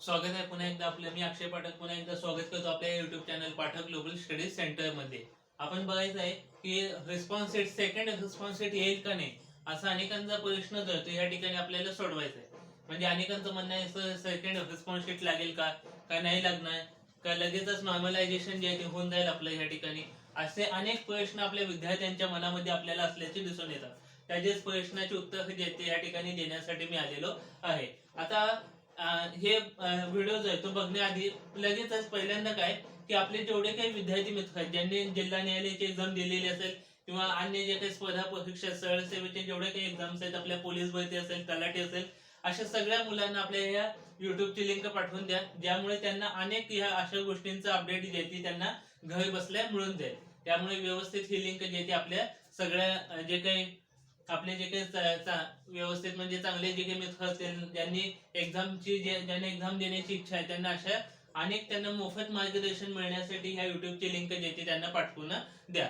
स्वागत आहे पुन्हा एकदा आपलं. मी अक्षय पाठक पुन्हा एकदा स्वागत करतो आपल्या YouTube channel Pathak global studies सेंटरमध्ये. आपण बघायचं आहे की response rate second response rate येईल का नाही असा अनेकांचा प्रश्न करतो या ठिकाणी आपल्याला सोडवायचा आहे म्हणजे अनेकांचं म्हणणं आहे सेकंड रिस्पॉन्स रेट लागेल का? का नाही लागणार? का लगेचच नॉर्मलायझेशन जे आहे ते होऊन जाईल आपलं या ठिकाणी? असे अनेक प्रश्न आपल्या विद्यार्थ्यांच्या मनामध्ये आपल्याला असल्याचे दिसून येतात. त्याचेच प्रश्नाचे उत्तर जे ते या ठिकाणी देण्यासाठी मी आलेलो आहे. आता हे व्हिडिओ जो आहे तो बघण्याआधी लगेचच पहिल्यांदा काय की आपले जेवढे काही विद्यार्थी मित्र आहेत ज्यांनी जिल्हा न्यायालयाची एक्झाम दिलेली असेल किंवा अन्य जे काही स्पर्धा परीक्षा सरळ सेवेचे जेवढे काही एक्झाम्स आहेत आपल्या पोलीस भरती असेल तलाठी असेल अशा सगळ्या मुलांना आपल्या या युट्यूबची लिंक पाठवून द्या. ज्यामुळे त्यांना अनेक ह्या अशा गोष्टींचं अपडेट जे ती त्यांना घरी बसल्या मिळून जाईल. त्यामुळे व्यवस्थित ही लिंक जे ती आपल्या सगळ्या जे काही आपले जे काही व्यवस्थित म्हणजे चांगले जे काही मित्र असतील ज्यांनी एक्झामची ज्यांनी एक्झाम देण्याची इच्छा आहे त्यांना अशा अनेक त्यांना मोफत मार्गदर्शन मिळण्यासाठी ह्या युट्यूबची लिंक जे ते त्यांना पाठवून द्या.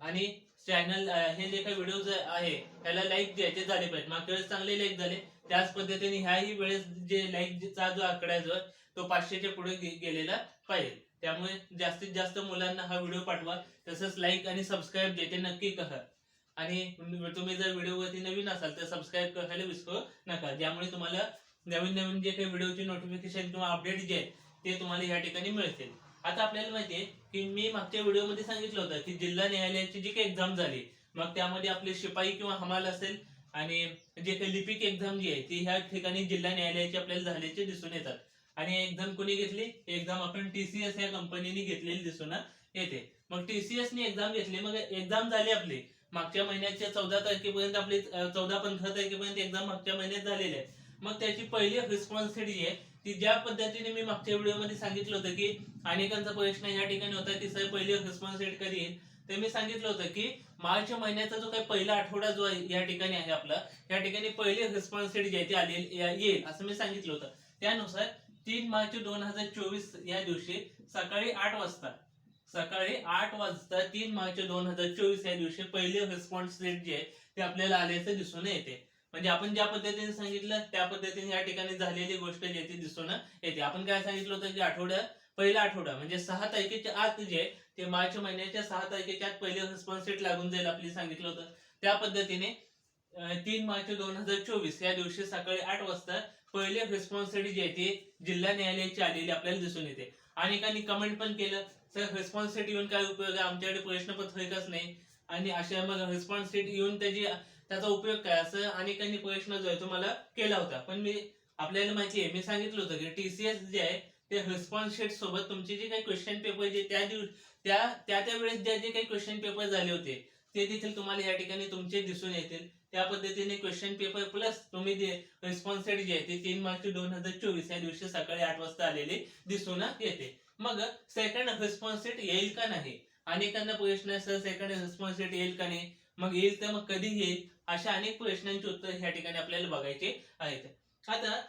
आणि चॅनल हे जे काही व्हिडिओ आहे त्याला लाईक द्यायचे झाले पाहिजे मागच्या वेळेस चांगले लाईक झाले. त्याच पद्धतीने ह्याही वेळेस जे लाईकचा जो आकडा जो तो पाचशेच्या पुढे गेलेला पाहिजे. त्यामुळे जास्तीत जास्त मुलांना हा व्हिडिओ पाठवा. तसंच लाईक आणि सबस्क्राईब जे ते नक्की करा. आणि तुम्ही जर व्हिडिओवरती नवीन असाल तर सबस्क्राईब करायला विसरू नका. ज्यामुळे तुम्हाला नवीन नवीन जे काही व्हिडिओचे नोटिफिकेशन किंवा अपडेट जे आहेत ते तुम्हाला या ठिकाणी मिळतील. आता आपल्याला माहितीये की मी मागच्या व्हिडिओमध्ये सांगितलं होतं की जिल्हा न्यायालयाची जी काही एक्झाम झाली मग त्यामध्ये आपले शिपाई किंवा हमाल असेल आणि जे काही लिपिक एक्झाम जी आहे ती ह्या ठिकाणी जिल्हा न्यायालयाची आपल्याला झाल्याचे दिसून येतात. आणि एक्झाम कोणी घेतली? एक्झाम आपण टीसीएस या कंपनीने घेतलेली दिसून येते. मग टीसीएस ने एक्झाम घेतली मग एक्झाम झाली आपली. मागच्या महिन्याच्या चौदा तारखेपर्यंत आपली चौदा पंधरा तारखेपर्यंत एक्झाम मागच्या महिन्यात झालेली आहे. मग त्याची पहिली रिस्पॉन्सिबिलिटी जी आहे. ती ज्या पद्धतीने मी मागच्या व्हिडिओमध्ये सांगितलं होतं की अनेकांचा प्रश्न या ठिकाणी होता की सर पहिली रिस्पॉन्स कधी येईल? ते मी सांगितलं होतं की मार्च महिन्याचा जो काही पहिला आठवडा जो आहे या ठिकाणी आहे आपला या ठिकाणी पहिली रिस्पॉन्सिबिलिटी जी आहे ती आली येईल असं मी सांगितलं होतं. त्यानुसार तीन मार्च दोन हजार चोवीस या दिवशी सकाळी आठ वाजता सकाळी आठ वाजता तीन मार्च दोन हजार चोवीस या दिवशी पहिले रिस्पॉन्स रेट जे आहे ते आपल्याला आल्याचं दिसून येते. म्हणजे आपण ज्या पद्धतीने सांगितलं त्या पद्धतीने या ठिकाणी झालेली गोष्ट जी आहे ती दिसून येते. आपण काय सांगितलं होतं की आठवड्या पहिला आठवडा म्हणजे सहा तारखेच्या आत जे ते मार्च महिन्याच्या सहा तारखेच्या आत पहिले रिस्पॉन्स रेट लागून जाईल आपली सांगितलं होतं. त्या पद्धतीने तीन मार्च दोन हजार चोवीस या दिवशी सकाळी आठ वाजता पहिले रिस्पॉन्स रेट जी आहे ती जिल्हा न्यायालयाची आलेली आपल्याला दिसून येते. अनेकांनी कमेंट पण केलं. सर रिस्पॉन्स सेट येऊन काय उपयोग आहे? आमच्याकडे प्रश्नपत्रकच नाही. आणि अशा मग रिस्पॉन्स सेट येऊन त्याची त्याचा उपयोग काय? असं अनेकांनी प्रश्न जो आहे तो मला केला होता. पण मी आपल्याला माहिती आहे मी सांगितलं होतं की टीसीएस जे आहे ते रिस्पॉन्स शीट सोबत तुमचे जे काही क्वेश्चन पेपर जे त्या दिवस त्या त्या त्या वेळेस ज्या जे काही क्वेश्चन पेपर झाले होते ते देखील तुम्हाला या ठिकाणी तुमचे दिसून येतील. त्या पद्धतीने क्वेश्चन पेपर प्लस तुम्ही जे रिस्पॉन्स रेट जे आहे ते तीन मार्च दोन हजार चोवीस या दिवशी सकाळी आठ वाजता आलेले दिसून येते. मग सेकंड रिस्पॉन्स येईल का नाही? अनेकांना प्रश्न सर सेकंड रिस्पॉन्स येईल का नाही? मग येईल तर मग कधी येईल? अशा अनेक प्रश्नांची उत्तर ह्या ठिकाणी आपल्याला बघायचे आहेत. आता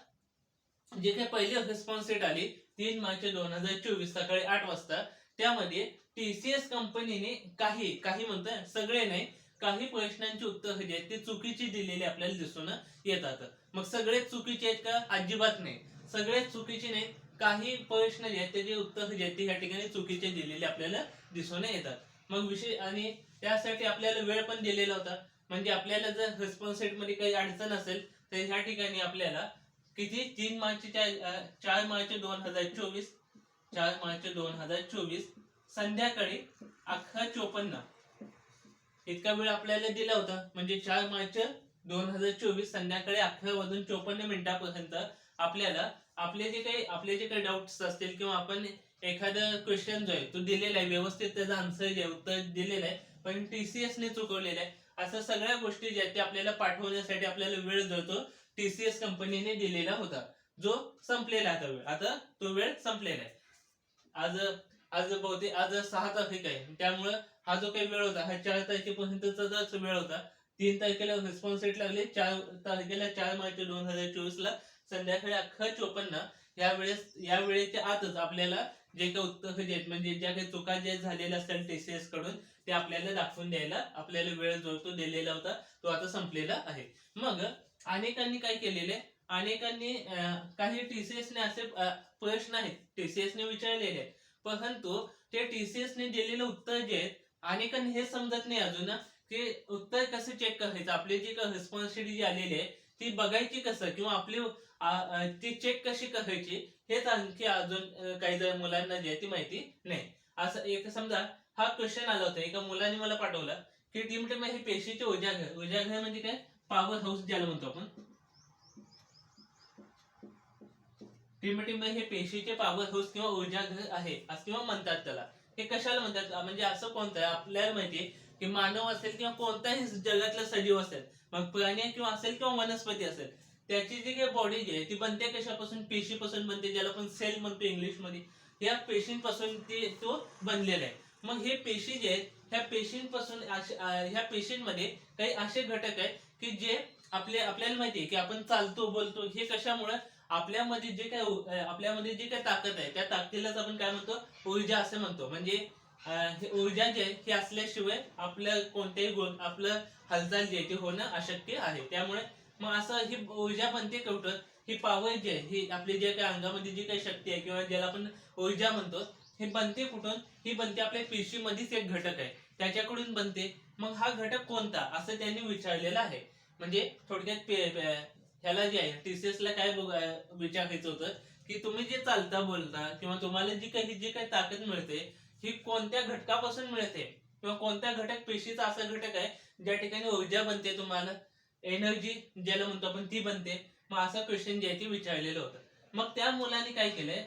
जे काही पहिली रिस्पॉन्स आली तीन मार्च दोन हजार चोवीस सकाळी आठ वाजता. त्यामध्ये टीसीएस कंपनीने काही काही म्हणतोय सगळे नाही काही प्रश्नांची उत्तर जे आहेत ती चुकीची दिलेली आपल्याला दिसून येतात. मग सगळेच चुकीचे आहेत का? अजिबात नाही. सगळेच चुकीचे नाहीत. काही प्रश्न जे आहेत त्याचे उत्तर जे आहेत ते या ठिकाणी चुकीचे दिलेले आपल्याला दिसून येतात. मग विषय आणि त्यासाठी आपल्याला वेळ पण दिलेला होता. म्हणजे आपल्याला जर रिस्पॉन्समध्ये काही अडचण असेल तर ह्या ठिकाणी आपल्याला किती? तीन मार्च चार मार्च दोन हजार चोवीस चार मार्च दोन हजार चोवीस संध्याकाळी अकरा चोपन्न. इतका वेळ आपल्याला दिला होता. म्हणजे चार मार्च दोन हजार चोवीस संध्याकाळी अकरा वाजून चोपन्न मिनिटापर्यंत आपल्याला आपले जे काही आपले जे काही डाऊट्स असतील किंवा आपण एखादा क्वेश्चन जो आहे तो दिलेला आहे व्यवस्थित त्याचा आन्सर जे उत्तर दिलेलं आहे पण टीसीएस ने चुकवलेलं आहे. असं सगळ्या गोष्टी ज्या आहेत ते आपल्याला पाठवण्यासाठी आपल्याला वेळ जो टीसीएस कंपनीने दिलेला होता. जो संपलेला आता वेळ. आता तो वेळ संपलेला आहे. आज आज बहुतेक आज सहा तारीख आहे. त्यामुळं हा जो काही वेळ होता हा चार तारखेपर्यंतचा वेळ होता. तीन तारखेला रिस्पॉन्स रेट लागले. चार तारखेला चार मार्च दोन हजार चोवीस ला संध्याकाळी अख्खा चोपन्न या वेळेस या वेळेच्या आतच आपल्याला जे काही उत्तर जे आहेत म्हणजे ज्या काही चुका जे झालेल्या असतात टीसीएसकडून ते आपल्याला दाखवून द्यायला आपल्याला वेळ जो तो दिलेला होता तो आता संपलेला आहे. मग अनेकांनी काय केलेले? अनेकांनी काही टीसीएस ने असे प्रश्न आहेत टीसीएस ने विचारलेले आहेत. परंतु ते टीसीएस ने दिलेलं उत्तर जे आहेत अनेकांनी हे समजत नाही अजून की उत्तर कसं चेक करायचं? आपली जी रिस्पॉन्सिबिलिटी जी आलेली आहे ती बघायची कसं? किंवा आपली ती चेक कशी करायची हेच आणखी अजून काही जर मुलांना द्यायची आहे ती माहिती नाही. असं एक समजा हा क्वेश्चन आला होता एका मुलाने मला पाठवला की टीम टीम हे पेशीचे उजागर उजागर म्हणजे काय? पॉवर हाऊस ज्याला म्हणतो आपण. टीम टीम हे पेशीचे पॉवर हाऊस किंवा उजागर आहे. असं किंवा म्हणतात त्याला. हे कशाला म्हणतात? म्हणजे असं कोणतं? आहे आपल्याला माहितीये की मानव असेल किंवा कोणताही जगातला सजीव असेल मग प्राणी किंवा असेल किंवा वनस्पती असेल त्याची जी काही बॉडी जी आहे ती बनते कशापासून? पेशीपासून बनते ज्याला आपण सेल म्हणतो इंग्लिशमध्ये या पेशींपासून ती तो बनलेला आहे. मग हे पेशी जे आहेत ह्या पेशींपासून ह्या पेशींमध्ये काही असे घटक आहेत की जे आपले आपल्याला माहिती आहे की आपण चालतो बोलतो हे कशामुळे? आपल्यामध्ये जे काय आपल्यामध्ये जी काय ताकद आहे त्या ताकदीलाच आपण काय म्हणतो? ऊर्जा असं म्हणतो. म्हणजे ऊर्जा जी आहे ही असल्याशिवाय आपलं कोणत्याही गो आपलं हालचाल जे आहे ते होणं अशक्य आहे. त्यामुळे मग असं ही ऊर्जा बनते कुठं ही पॉवर जी आहे ही आपली जे काही अंगामध्ये जी काही शक्ती आहे किंवा ज्याला आपण ऊर्जा म्हणतो हे बनते कुठून? ही बनते आपल्या पेशीमध्येच एक घटक आहे. त्याच्याकडून बनते. मग हा घटक कोणता? असं त्यांनी विचारलेलं आहे. म्हणजे थोडक्यात ह्याला जे आहे टीसीएस ला काय विचारायचं होतं? की तुम्ही जे चालता बोलता किंवा तुम्हाला जी काही जी काही ताकद मिळते ही कोणत्या घटकापासून मिळते? किंवा कोणत्या घटक पेशीचा असा घटक आहे ज्या ठिकाणी ऊर्जा बनते तुम्हाला? एनर्जी ज्याला म्हणतो आपण ती बनते. मग असा क्वेश्चन जे आहे ते विचारलेलं होतं. मग त्या मुलाने काय केलंय?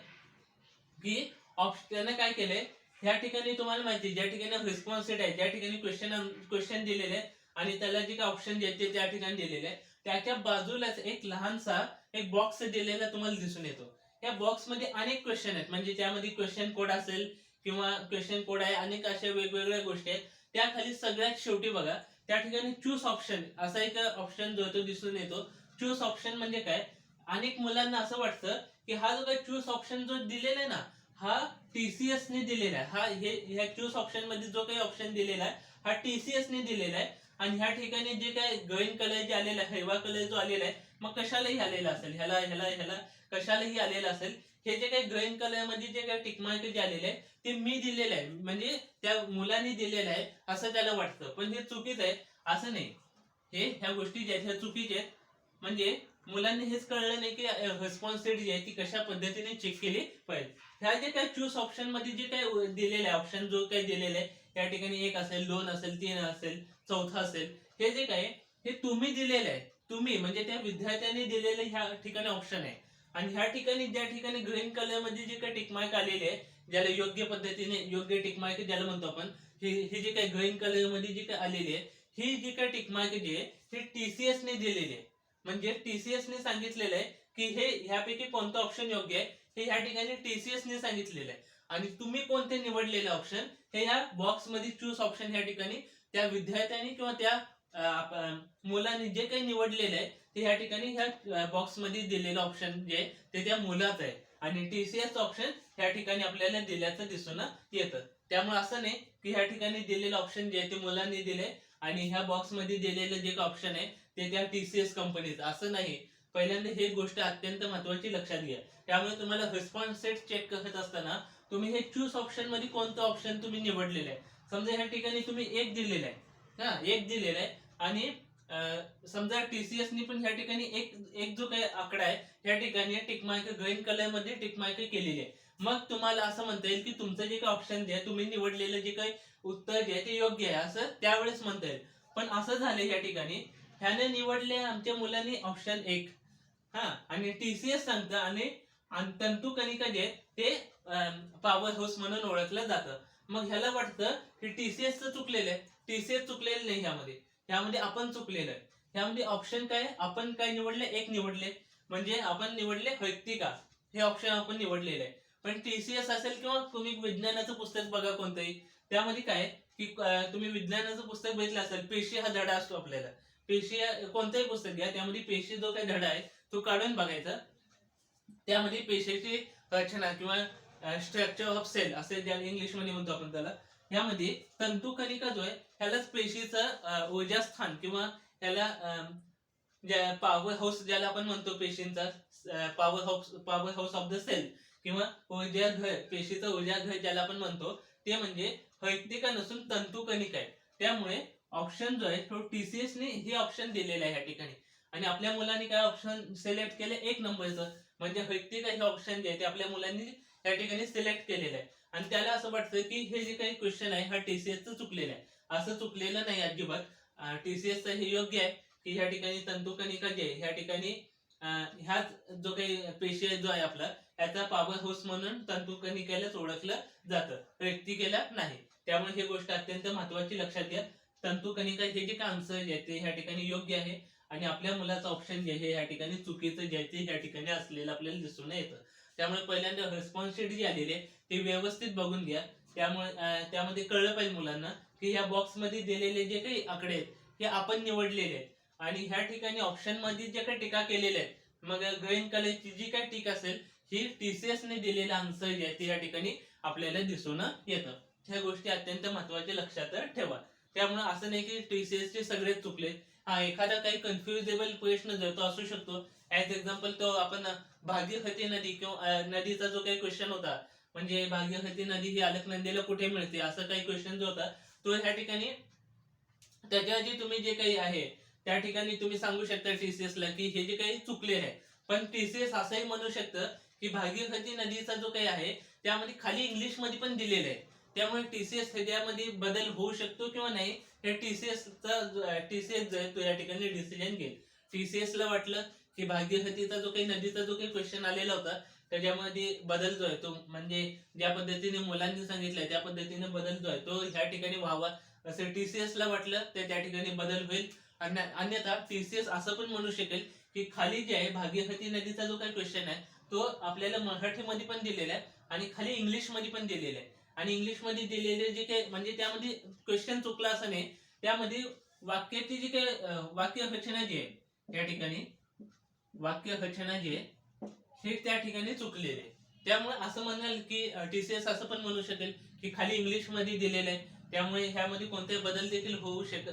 की ऑप्शन त्याने काय केलंय? ह्या ठिकाणी तुम्हाला माहिती ज्या ठिकाणी रिस्पॉन्स सेट आहे ज्या ठिकाणी क्वेश्चन क्वेश्चन दिलेले आणि त्याला जे काय ऑप्शन जे ते त्या ठिकाणी दिलेले आहे त्याच्या बाजूलाच एक लहानसा एक बॉक्स दिलेला तुम्हाला दिसून येतो. या बॉक्समध्ये अनेक क्वेश्चन आहेत. म्हणजे त्यामध्ये क्वेश्चन कोड असेल किंवा क्वेश्चन कोड आहे अनेक अशा वेगवेगळ्या गोष्टी आहेत. त्या खाली सगळ्यात शेवटी बघा त्या ठिकाणी चूज ऑप्शन असा एक ऑप्शन जो तो दिसून येतो. चूज ऑप्शन म्हणजे काय? अनेक मुलांना असं वाटतं की हा जो काही चूज ऑप्शन जो दिलेला आहे ना हा टीसीएस ने दिलेला आहे. हा हे ह्या चूज ऑप्शनमध्ये जो काही ऑप्शन दिलेला आहे हा टीसीएस ने दिलेला आहे. आणि ह्या ठिकाणी जे काय ग्रीन कलर जे आलेला आहे हिरवा कलर जो आलेला आहे मग कशालाही आलेला असेल. ह्याला ह्याला ह्याला कशालाही आलेला असेल. हे जे काही ग्रीन कलरमध्ये जे काही टिकमार्क जे आलेले आहे ते मी दिलेलं आहे म्हणजे त्या मुलांनी दिलेलं आहे असं त्याला वाटतं. पण हे चुकीचं आहे. असं नाही. हे ह्या गोष्टी ज्या आहेत ह्या चुकीच्या आहेत. म्हणजे मुलांनी हेच कळलं नाही की रिस्पॉन्सिबिलिटी जी आहे ती कशा पद्धतीने चेक केली पाहिजे. ह्या जे काही चूज ऑप्शनमध्ये जे काही दिलेलं आहे ऑप्शन जो काही दिलेलं आहे त्या ठिकाणी एक असेल दोन असेल तीन असेल चौथा असेल हे जे काय हे तुम्ही दिलेलं आहे. तुम्ही म्हणजे त्या विद्यार्थ्यांनी दिलेलं ह्या ठिकाणी ऑप्शन आहे. आणि ह्या ठिकाणी ज्या ठिकाणी ग्रीन कलरमध्ये जे काही टिकमार्क आलेले आहे ज्याला योग्य पद्धतीने योग्य टिकमार्क ज्याला म्हणतो आपण हे जे काही ग्रीन कलरमध्ये जे काही आलेली आहे ही जी काही टिकमार्क जी आहे ती टीसीएस ने दिलेली आहे. म्हणजे टीसीएस ने सांगितलेलं आहे की हे ह्यापैकी कोणतं ऑप्शन योग्य आहे हे ह्या ठिकाणी टीसीएस ने सांगितलेलं आहे. आणि तुम्ही कोणते निवडलेले ऑप्शन हे ह्या बॉक्समध्ये चूज ऑप्शन ह्या ठिकाणी त्या विद्यार्थ्यांनी किंवा त्या मुलांनी जे काही निवडलेलं आहे ते या ठिकाणी ह्या बॉक्समध्ये दिलेलं ऑप्शन जे आहे ते त्या मुलाच आहे. आणि टीसीएस ऑप्शन ह्या ठिकाणी आपल्याला दिल्याचं दिसून येतं. त्यामुळे असं नाही की ह्या ठिकाणी दिलेलं ऑप्शन जे आहे ते मुलांनी दिले आणि ह्या बॉक्समध्ये दिलेलं जे ऑप्शन आहे ते त्या टीसीएस कंपनीचं असं नाही. पहिल्यांदा हे गोष्ट अत्यंत महत्वाची लक्षात घ्या. त्यामुळे तुम्हाला रिस्पॉन्स सेट चेक करत असताना तुम्ही हे चूज ऑप्शनमध्ये कोणतं ऑप्शन तुम्ही निवडलेलं आहे? समजा ह्या ठिकाणी तुम्ही एक दिलेलं आहे. हा एक दिलेलं आहे. आणि समजा टीसीएस ने पण ह्या ठिकाणी एक एक जो काही आकडा आहे ह्या ठिकाणी टिकमार्क ग्रीन कलरमध्ये टिकमार्क केलेली आहे. मग तुम्हाला असं म्हणता येईल की तुमचं जे काही ऑप्शन जे आहे तुम्ही निवडलेलं जे काही उत्तर जे आहे ते योग्य आहे असं त्यावेळेस म्हणता येईल. पण असं झालं या ठिकाणी ह्याने निवडले आमच्या मुलांनी ऑप्शन एक. हा आणि टीसीएस सांगतं आणि आणि तंतू जे ते पॉवर हाऊस म्हणून ओळखलं जातं. मग ह्याला वाटतं की टीसीएस चुकलेलं आहे. टीसीएस चुकलेलं नाही ह्यामध्ये. ह्यामध्ये आपण चुकलेलं आहे. ह्यामध्ये ऑप्शन काय? आपण काय निवडले? एक निवडले. म्हणजे आपण निवडले वैयक्तिका हे ऑप्शन आपण निवडलेलं आहे. पण टीसीएस असेल किंवा तुम्ही विज्ञानाचं पुस्तक बघा कोणतंही त्यामध्ये काय की तुम्ही विज्ञानाचं पुस्तक बघितलं असेल पेशी हा धडा असतो आपल्याला. पेशी कोणतंही पुस्तक घ्या त्यामध्ये पेशी जो काही धडा आहे तो काढून बघायचा. त्यामध्ये पेशीची रचना किंवा स्ट्रक्चर ऑफ सेल असे ज्या इंग्लिशमध्ये म्हणतो आपण त्याला यामध्ये तंतुकणिका जो आहे ह्यालाच पेशीचं ऊर्जा ऊर्जास्थान किंवा ह्याला पॉवर हाऊस ज्याला आपण म्हणतो पेशींचा power house power house of the cell किंवा ऊर्जा घर पेशीचं ऊर्जा घर ज्याला आपण म्हणतो ते म्हणजे हैतिका नसून तंतुकणिका आहे. त्यामुळे ऑप्शन जो आहे तो टीसीएस ने हे ऑप्शन दिलेलं आहे या ठिकाणी. आणि आपल्या मुलांनी काय ऑप्शन सिलेक्ट केले? एक नंबरचं. म्हणजे हैतिका हे ऑप्शन जे आहे ते आपल्या मुलांनी या ठिकाणी सिलेक्ट केलेलं आहे. आणि त्याला असं वाटतं की हे जे काही क्वेश्चन आहे हा टीसीएसचं चुकलेलं आहे. असं चुकलेलं नाही अजिबात. टीसीएसचं हे योग्य आहे की ह्या ठिकाणी तंतुकणिका जे आहे? ह्या ठिकाणी ह्याच जो काही पेशी जो आहे आपला याचा पॉवर हाऊस म्हणून तंतुकणिकेलाच ओळखलं जातं. व्यक्तिकेला नाही. त्यामुळे ही गोष्ट अत्यंत महत्वाची लक्षात घ्या. तंतुकणिका हे जे काय आन्सर जे आहे ते ह्या ठिकाणी योग्य आहे. आणि आपल्या मुलाचं ऑप्शन जे आहे ह्या ठिकाणी चुकीचं जे आहे ते ह्या ठिकाणी असलेलं आपल्याला दिसून येतं. त्यामुळे पहिल्यांदा रिस्पॉन्सिबिलिटी जी आलेली आहे ती व्यवस्थित बघून घ्या. त्यामुळे त्यामध्ये कळलं पाहिजे मुलांना की ह्या बॉक्समध्ये दिलेले जे काही आकडे आहेत हे आपण निवडलेले आहेत. आणि ह्या ठिकाणी ऑप्शनमध्ये जे काही टीका केलेल्या आहेत मग ग्रीन कलरची जी काही टीक असेल ही टीसीएस ने दिलेला आन्सर जे आहे ते या ठिकाणी आपल्याला दिसून येतं. ह्या गोष्टी अत्यंत महत्त्वाच्या लक्षात ठेवा. त्यामुळे असं नाही की टीसीएस चे सगळेच चुकले. हा एखादा काही कन्फ्युजेबल प्रश्न जर तो असू शकतो. ऍज एक्झाम्पल तो आपण भागीरथी नदी किंवा नदीचा जो काही क्वेश्चन होता म्हणजे भागीरथी नदी ही अलकनंदीला कुठे मिळते असं काही क्वेश्चन जो होता तो ह्या ठिकाणी त्याच्याआधी तुम्ही जे काही आहे त्या ठिकाणी तुम्ही सांगू शकता टीसीएस ला की हे जे काही चुकले आहे. पण टीसीएस असंही म्हणू शकतं की भागीरथी नदीचा जो काही आहे त्यामध्ये खाली इंग्लिशमध्ये पण दिलेलं आहे. त्यामुळे टीसीएस ह्याच्यामध्ये बदल होऊ शकतो किंवा नाही हे टीसीएस टीसीएस जो आहे तो या ठिकाणी डिसिजन घेईल. टीसीएस ला वाटलं की भाग्यसतीचा जो काही नदीचा जो काही क्वेश्चन आलेला होता त्याच्यामध्ये बदल जो आहे तो म्हणजे ज्या पद्धतीने मुलांनी सांगितलंय त्या पद्धतीने बदल जो आहे तो ह्या ठिकाणी व्हावा. असं टीसीएस ला वाटलं तर त्या ठिकाणी बदल होईल. अन्य- अन्यथा टीसीएस असं पण म्हणू शकेल की खाली जे आहे भागीरथी नदीचा जो काही क्वेश्चन आहे तो आपल्याला मराठीमध्ये पण दिलेला आहे आणि खाली इंग्लिशमध्ये पण दिलेला आहे. आणि इंग्लिशमध्ये दिलेले जे काही म्हणजे त्यामध्ये क्वेश्चन चुकला असं नाही त्यामध्ये वाक्याची जी काही वाक्य रचना जी आहे त्या ठिकाणी वाक्य रचना जी आहे हे त्या ठिकाणी चुकलेले. आहे त्यामुळे असं म्हणाल की टीसीएस असं पण म्हणू शकेल की खाली इंग्लिशमध्ये दिलेलं आहे त्यामुळे ह्यामध्ये कोणते बदल देखील होऊ शक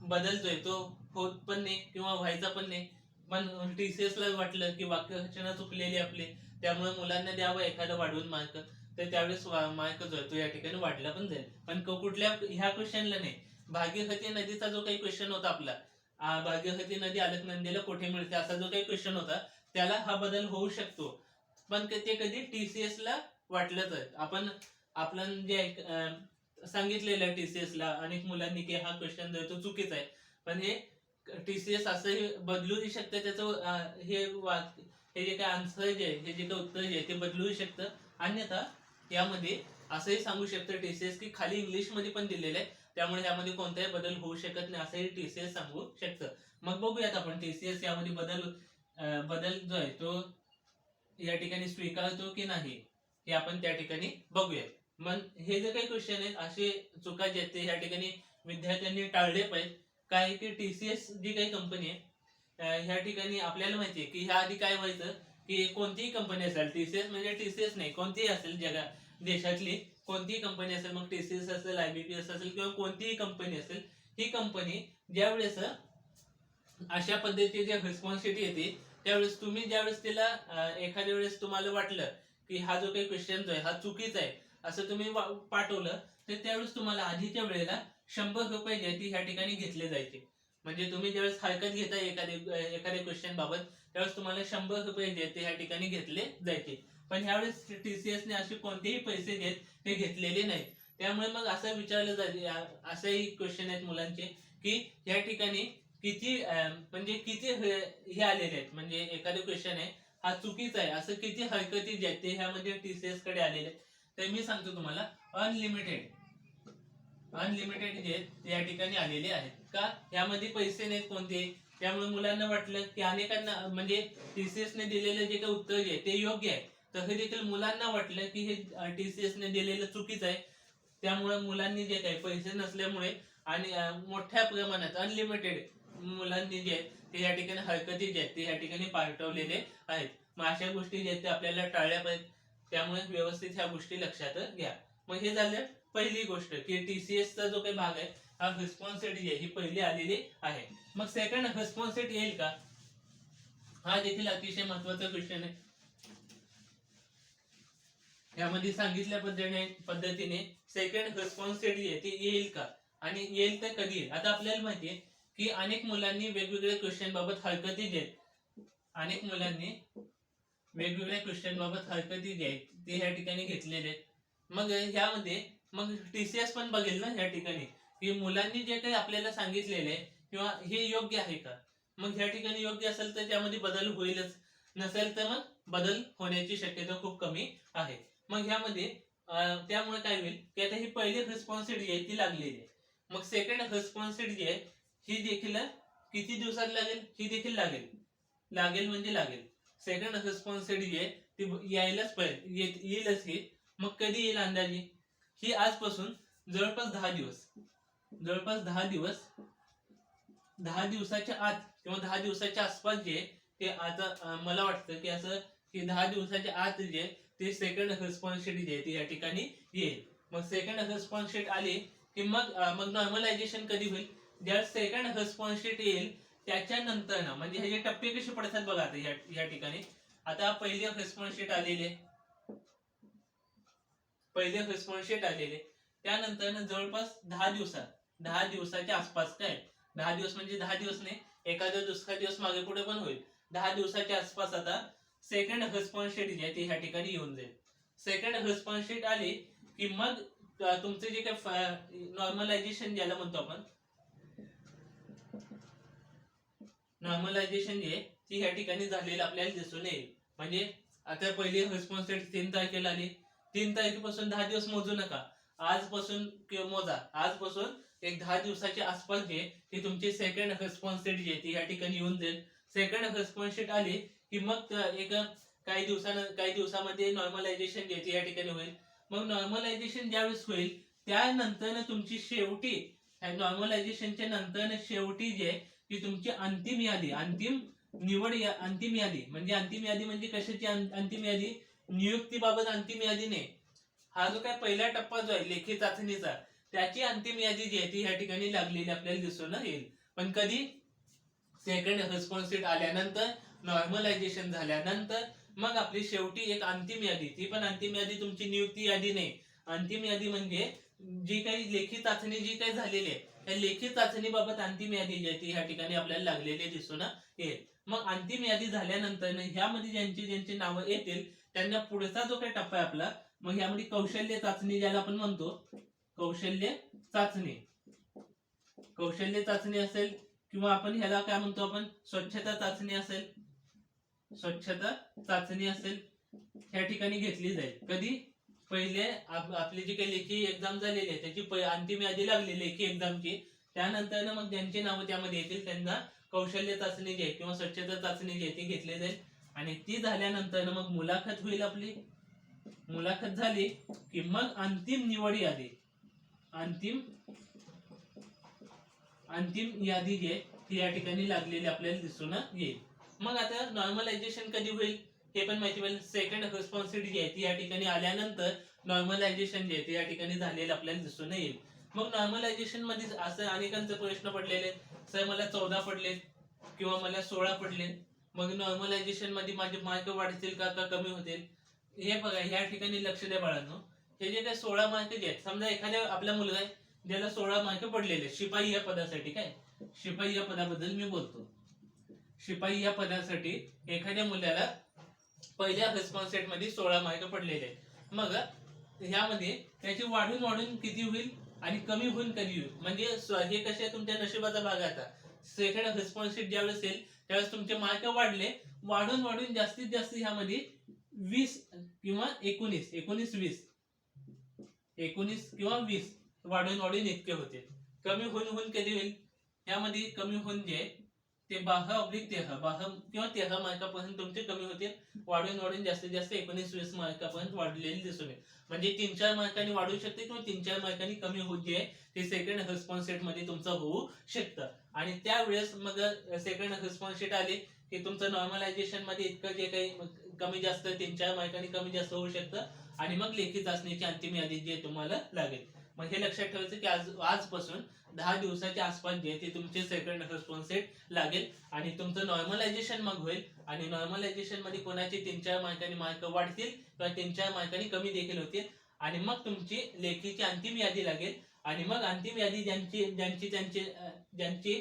बदलतोय. तो होत पण नाही किंवा व्हायचा पण नाही. पण टीसीएस ला वाटलं की वाक्य रचना चुकलेली आपली. त्यामुळे मुलांना द्यावं एखादं वाढवून मार्क. तर त्यावेळेस मार्क जो आहे तो या ठिकाणी वाढला पण जाईल. पण कुठल्या ह्या क्वेश्चनला नाही. भागीरथी नदीचा जो काही क्वेश्चन होता आपला आ, भागीरथी नदी अलकनंदीला कुठे मिळते असा जो काही क्वेश्चन होता त्याला हा बदल होऊ शकतो. पण ते कधी टीसीएस ला वाटलं तर आपण आपण जे सांगितलेलं टीसीएस ला अनेक मुलांनी की हा क्वेश्चन जो तो चुकीचा आहे. पण हे टीसीएस असंही बदलूही शकतं त्याचं हे वाक हे जे काही आन्सर जे आहे हे जे काय उत्तर जे आहे ते बदलूही शकतं. अन्यथा यामध्ये असंही सांगू शकतं टीसीएस की खाली इंग्लिशमध्ये पण दिलेलं आहे. त्यामुळे यामध्ये कोणताही बदल होऊ शकत नाही असंही टीसीएस सांगू शकतं. मग बघूयात आपण टीसीएस यामध्ये बदल बदल जो आहे तो या ठिकाणी स्वीकारतो की नाही हे आपण त्या ठिकाणी बघूयात. मग हे जे काही क्वेश्चन आहेत असे चुका जे आहेत ते या ठिकाणी विद्यार्थ्यांनी टाळले पाहिजे काय की टीसीएस जी काही कंपनी आहे ह्या ठिकाणी आपल्याला माहिती आहे की ह्या आधी काय व्हायचं की कोणतीही कंपनी असेल टीसीएस म्हणजे टीसीएस नाही कोणतीही असेल जगा देशातली कोणतीही कंपनी असेल मग टीसीएस असेल आयबीपीएस असेल किंवा कोणतीही कंपनी असेल ही कंपनी ज्यावेळेस अशा पद्धतीची जे रिस्पॉन्सिबिलिटी येते त्यावेळेस तुम्ही ज्यावेळेस तिला एखाद्या वेळेस तुम्हाला वाटलं की हा जो काही क्वेश्चन जो आहे हा चुकीचा आहे असं तुम्ही पाठवलं तर त्यावेळेस तुम्हाला आधीच्या वेळेला शंभर रुपये जे ती ह्या ठिकाणी घेतले जायचे. म्हणजे तुम्ही ज्यावेळेस हरकत घेता एखादे एखाद्या क्वेश्चन बाबत त्यावेळेस तुम्हाला शंभर रुपये जे ते ह्या ठिकाणी घेतले जायचे. पण ह्यावेळेस टीसीएस ने असे कोणतेही पैसे घेत हे ते घेतलेले नाहीत. त्यामुळे मग असं विचारलं जाते असंही क्वेश्चन आहेत मुलांचे की या ठिकाणी किती म्हणजे किती हे आलेले आहेत? म्हणजे एखादं क्वेश्चन आहे हा चुकीचा आहे. असं किती हरकती जे आहेत ते ह्यामध्ये टीसीएसकडे आलेले आहेत. तर मी सांगतो तुम्हाला अनलिमिटेड अनलिमिटेड जे आहेत या ठिकाणी आलेले आहेत. का? यामध्ये पैसे नाहीत कोणते? त्यामुळे मुलांना वाटलं की अनेकांना म्हणजे टीसीएस ने दिलेलं जे काही उत्तर जे आहे ते योग्य आहे. तसं देखील मुलांना वाटलं की हे टीसीएस ने दिलेलं चुकीचं आहे. त्यामुळे मुलांनी जे काही पैसे नसल्यामुळे आणि मोठ्या प्रमाणात अनलिमिटेड मुलांनी जे ते या ठिकाणी हरकती जे आहेत ते या ठिकाणी पाठवलेले आहेत. मग अशा गोष्टी जे आहेत ते आपल्याला टाळल्या पाहिजेत. त्यामुळे व्यवस्थित ह्या गोष्टी लक्षात घ्या. मग हे झालं पहिली गोष्ट की टीसीएस चा जो काही भाग आहे हा रिस्पॉन्सिबिलिटी आहे ही पहिली आलेली आहे. मग सेकंड रिस्पॉन्सिबिलिटी येईल का? हा देखील अतिशय महत्त्वाचा क्वेश्चन आहे. यामध्ये सांगितल्या पद्धतीने पद्धतीने सेकंड रिस्पॉन्स रेट आहे ती येईल का? आणि येईल तर कधी येईल? आता आपल्याला माहितीये की अनेक मुलांनी वेगवेगळ्या क्वेश्चन बाबत हरकती देत अनेक मुलांनी वेगवेगळ्या क्वेश्चन बाबत हरकती जे ते ह्या ठिकाणी घेतलेले आहेत. मग ह्यामध्ये मग टीसीएस पण बघेल ना ह्या ठिकाणी. की मुलांनी जे काही आपल्याला सांगितलेले आहे किंवा हे योग्य आहे का? मग ह्या ठिकाणी योग्य असेल तर त्यामध्ये बदल होईलच. नसेल तर मग बदल होण्याची शक्यता खूप कमी आहे. मग ह्यामध्ये त्यामुळे काय होईल की आता ही पहिली रिस्पॉन्सिबिलिटी जी आहे ती लागलेली आहे. मग सेकंड रिस्पॉन्सिबिलिटी जी आहे ही देखील किती दिवसात लागेल? ही देखील लागेल. लागेल म्हणजे लागेल. सेकंड रिस्पॉन्सिबिलिटी जी आहे ती यायलाच पाहिजे येईलच ही. मग कधी येईल अंदाजे? ही आजपासून जवळपास दहा दिवस. जवळपास दहा दिवस दहा दिवसाच्या आत किंवा दहा दिवसाच्या आसपास जे ते आता मला वाटतं की असं की दहा दिवसाच्या आत जे ते सेकंड रिस्पॉन्स शीट जे आहे ते या ठिकाणी येईल. मग सेकंड रिस्पॉन्स शीट आली की मग मग नॉर्मलायझेशन कधी होईल? ज्या सेकंड रिस्पॉन्स शीट येईल त्याच्यानंतर ना म्हणजे हे जे टप्पे कसे पडतात बघा आता या या ठिकाणी. आता पहिली रिस्पॉन्स शीट आलेले. पहिले रिस्पॉन्स शीट आलेले. त्यानंतर जवळपास दहा दिवसात दहा दिवसाच्या आसपास काय? दहा दिवस म्हणजे दहा दिवस नाही एखादा दुसरा दिवस मागे पुढे पण होईल. दहा दिवसाच्या आसपास आता सेकंड रिस्पॉन्स शीट जी आहे ती ह्या ठिकाणी येऊन जाईल. सेकंड रिस्पॉन्स शीट आली की मग तुमचे जे काही नॉर्मलायझेशन ज्याला म्हणतो आपण नॉर्मलायझेशन जे आहे ती ह्या ठिकाणी झालेलं आपल्याला दिसून येईल. म्हणजे आता पहिली रिस्पॉन्स शीट तीन तारखेला आली. तीन तारखेपासून दहा दिवस मोजू नका. आजपासून किंवा मोजा. आजपासून एक दहा दिवसाच्या आसपास जे ती तुमची सेकंड रिस्पॉन्स शीट जी ती या ठिकाणी येऊन जाईल. सेकंड रिस्पॉन्स शीट आली की मग एक काही दिवसानं काही दिवसामध्ये नॉर्मलायझेशन जे ती या ठिकाणी होईल. मग नॉर्मलायझेशन ज्यावेळेस होईल त्यानंतर तुमची शेवटी नॉर्मलायझेशनच्या नंतर शेवटी जे आहे ती तुमची अंतिम यादी अंतिम निवड या अंतिम यादी. म्हणजे अंतिम यादी म्हणजे कशाची अंतिम यादी? नियुक्तीबाबत अंतिम यादी नाही. हा जो काय पहिला टप्पा जो आहे लेखी चाचणीचा त्याची अंतिम यादी जी आहे ती ह्या ठिकाणी लागलेली आपल्याला दिसून येईल. पण कधी? सेकंड रिस्पॉन्स आल्यानंतर नॉर्मलायझेशन झाल्यानंतर मग आपली शेवटी एक अंतिम यादी. ती पण अंतिम यादी तुमची नियुक्ती यादी नाही. अंतिम यादी म्हणजे जी काही लेखी चाचणी जी काही झालेली आहे त्या लेखी चाचणीबाबत अंतिम यादी जी आहे ती ह्या ठिकाणी आपल्याला लागलेली दिसून येईल. मग अंतिम यादी झाल्यानंतर ह्यामध्ये ज्यांची ज्यांची नावं येतील त्यांना पुढचा जो काही टप्पा आहे आपला मग ह्यामध्ये कौशल्य चाचणी ज्याला आपण म्हणतो कौशल्य चाचणी. कौशल्य चाचणी असेल किंवा आपण ह्याला काय म्हणतो आपण? स्वच्छता चाचणी असेल. स्वच्छता चाचणी असेल. ह्या ठिकाणी घेतली जाईल. कधी? पहिले आपली जी काही लेखी एक्झाम झालेली आहे त्याची अंतिम यादी लागली लेखी एक्झामची त्यानंतर मग ज्यांची नावं त्यामध्ये येतील. त्यांना कौशल्य चाचणी जी आहे किंवा स्वच्छता चाचणी जी आहे ती घेतली जाईल. आणि ती झाल्यानंतर मग मुलाखत होईल आपली. मुलाखत झाली की मग अंतिम निवड यादी. अंतिम अंतिम यादी जी आहे ती या ठिकाणी लागलेली आपल्याला दिसून येईल. मग आता नॉर्मलायझेशन कधी होईल? हे पण माहिती पाहिजे सेकंड रिस्पॉन्सिबिलिटी जी आहे ती या ठिकाणी आल्यानंतर नॉर्मलायझेशन जे आहे ते या ठिकाणी झालेलं आपल्याला दिसून येईल. मग नॉर्मलायझेशनमध्ये असं अनेकांचे प्रश्न पडलेले. सर मला चौदा पडले किंवा मला सोळा पडले. मग नॉर्मलायझेशनमध्ये माझे मार्क वाढतील का का कमी होतील? हे बघा ह्या ठिकाणी लक्ष द्या बाळांनो. हे जे काही सोळा मार्क जे आहेत समजा एखाद्या आपला मुलगा आहे ज्याला सोळा मार्क पडलेले शिपाई या पदासाठी काय? शिपाई या पदाबद्दल मी बोलतो. शिपाई या पदासाठी एखाद्या मुलाला पहिल्या रिस्पॉन्स सेटमध्ये सोळा मार्क पडलेले मग ह्यामध्ये त्याची वाढून वाढून किती होईल आणि कमी होऊन कधी होईल? म्हणजे हे कसे तुमच्या नशिबाचा भाग आता. सेकंड रिस्पॉन्स सेट ज्यावेळेस येईल त्यावेळेस तुमचे मार्क वाढले वाढून वाढून जास्तीत जास्त ह्यामध्ये वीस किंवा एकोणीस एकोणीस वीस. एकोणीस किंवा वीस वाढून वाढून इतके होते. कमी होऊन होऊन कधी होईल? यामध्ये कमी होऊन जे ते बाहा ऑब्लिक तेहा बाहा किंवा तेहा मार्कापर्यंत तुमचे कमी होते. वाढून वाढून जास्तीत जास्त एकोणीस वीस मार्कापर्यंत वाढलेले दिसून येईल. म्हणजे तीन चार मार्कांनी वाढू शकते किंवा तीन चार मार्कांनी कमी होत जे आहे ते सेकंड रिस्पॉन्स सेटमध्ये तुमचं होऊ शकतं. आणि त्यावेळेस मग सेकंड रिस्पॉन्स शीट आले की तुमचं नॉर्मलायझेशनमध्ये इतकं जे काही कमी जास्त तीन चार मार्कांनी कमी जास्त होऊ शकतं. आणि मग लेखी चाचणीची अंतिम यादी जी तुम्हाला लागेल. मग हे लक्षात ठेवायचं की आज आजपासून दहा दिवसाच्या आसपास जे ते तुमचे सेकंड रिस्पॉन्स सेट लागेल. आणि तुमचं नॉर्मलायझेशन मग होईल. आणि नॉर्मलायझेशनमध्ये कोणाचे तीन चार मार्कांनी मार्क वाढतील किंवा तीन चार मार्कांनी कमी देखील होतील. आणि मग तुमची लेखीची अंतिम यादी लागेल. आणि मग अंतिम यादी ज्यांची ज्यांची त्यांची ज्यांची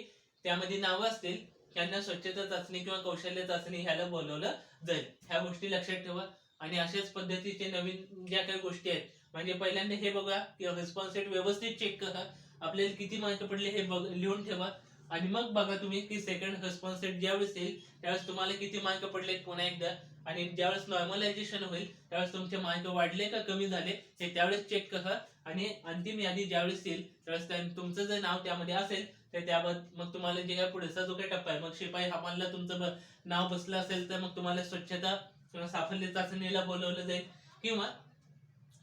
त्यामध्ये नावं असतील त्यांना स्वच्छता चाचणी किंवा कौशल्य चाचणी ह्याला बोलवलं जाईल. ह्या गोष्टी लक्षात ठेवा. आणि अशाच पद्धतीचे नवीन ज्या काही गोष्टी आहेत म्हणजे पहिल्यांदा हे बघा की रिस्पॉन्स रेट व्यवस्थित चेक करा. आपल्याला किती मार्क पडले हे बघ लिहून ठेवा. आणि मग बघा तुम्ही की सेकंड रिस्पॉन्स रेट ज्यावेळेस येईल त्यावेळेस तुम्हाला किती मार्क पडले पुन्हा एकदा. आणि ज्यावेळेस नॉर्मलायझेशन होईल त्यावेळेस तुमचे मार्क वाढले का कमी झाले हे त्यावेळेस चेक करा. आणि अंतिम यादी ज्यावेळेस येईल त्यावेळेस तुमचं जर नाव त्यामध्ये असेल तर त्याबद्दल मग तुम्हाला जे काय पुढचा जो काही टप्पा आहे मग शिपाई हमालला तुमचं नाव बसलं असेल तर मग तुम्हाला स्वच्छता किंवा साफल्य चाचणीला बोलवलं जाईल. किंवा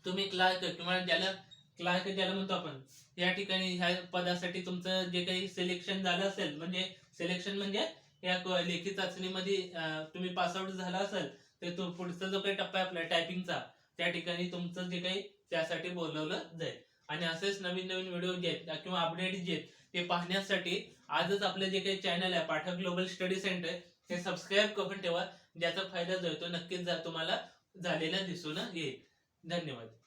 तुम्ही क्लार्क किंवा ज्याला क्लार्क ज्याला म्हणतो आपण या ठिकाणी ह्या पदासाठी तुमचं जे काही सिलेक्शन झालं असेल म्हणजे सिलेक्शन म्हणजे या लेखी चाचणीमध्ये तुम्ही पासआउट झाला असेल तर तो पुढचा जो काही टप्पा आहे आपला टायपिंगचा त्या ठिकाणी तुमचं जे काही त्यासाठी बोलवलं जाईल. आणि असेच नवीन नवीन व्हिडिओ जे आहेत किंवा अपडेट जे आहेत ते पाहण्यासाठी आजच आपलं जे काही चॅनल आहे पाठक ग्लोबल स्टडी सेंटर हे सबस्क्राईब करून ठेवा. ज्याचा फायदा जो आहे तो नक्कीच तुम्हाला झालेला दिसून येईल. धन्यवाद.